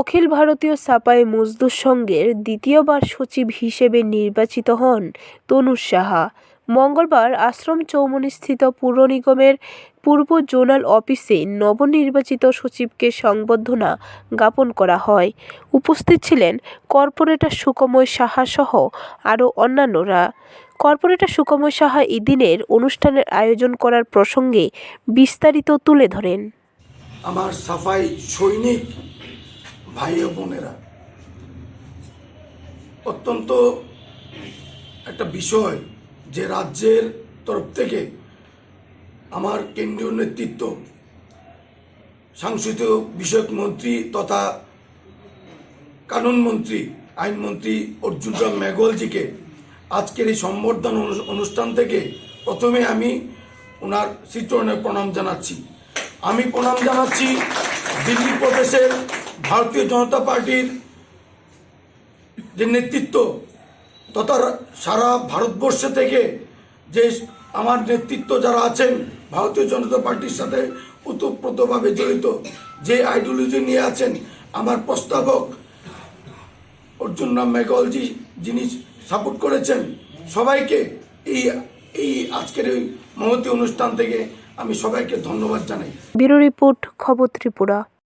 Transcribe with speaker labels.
Speaker 1: অখিল ভারতীয় সাপাই মজদুর সংঘের দ্বিতীয়বার সচিব হিসেবে নির্বাচিত হন তনুজ সাহা। মঙ্গলবার আশ্রম চৌমনিস্থিত পুর নিগমের পূর্ব জোনাল অফিসে নবনির্বাচিত সচিবকে সংবর্ধনা জ্ঞাপন করা হয়। উপস্থিত ছিলেন কর্পোরেটর সুকময় সাহা সহ আরও অন্যান্যরা। কর্পোরেটর সুকময় সাহা এদিনের অনুষ্ঠানের আয়োজন করার প্রসঙ্গে বিস্তারিত তুলে ধরেন।
Speaker 2: আমার সাফাই সৈনিক ভাই ও বোনেরা, অত্যন্ত একটা বিষয় যে রাজ্যের তরফ থেকে আমার কেন্দ্রীয় নেতৃত্ব সাংস্কৃতিক বিষয়ক মন্ত্রী তথা কানুনমন্ত্রী, আইনমন্ত্রী অর্জুন রাম মেঘলজিকে আজকের এই সম্বর্ধনা অনু- অনুষ্ঠান থেকে প্রথমে আমি ওনার শ্রীচরণে প্রণাম জানাচ্ছি। আমি প্রণাম জানাচ্ছি দিল্লি প্রদেশের ভারতীয় জনতা পার্টির যে নেতৃত্ব তথা সারা ভারতবর্ষ থেকে যে আমার নেতৃত্ব যারা আছেন, ভারতীয় জনতা পার্টির সাথে ওতপ্রোতভাবে জড়িত, যে আইডিওলজি নিয়ে আছেন, আমার প্রস্তাবক অর্জুন রাম মেঘওয়ালজি যিনি সাপোর্ট করেছেন, সবাইকে এই এই আজকের এই মহতী অনুষ্ঠান থেকে আমি সবাইকে ধন্যবাদ জানাই।
Speaker 1: ব্যুরো রিপোর্ট খবর ত্রিপুরা।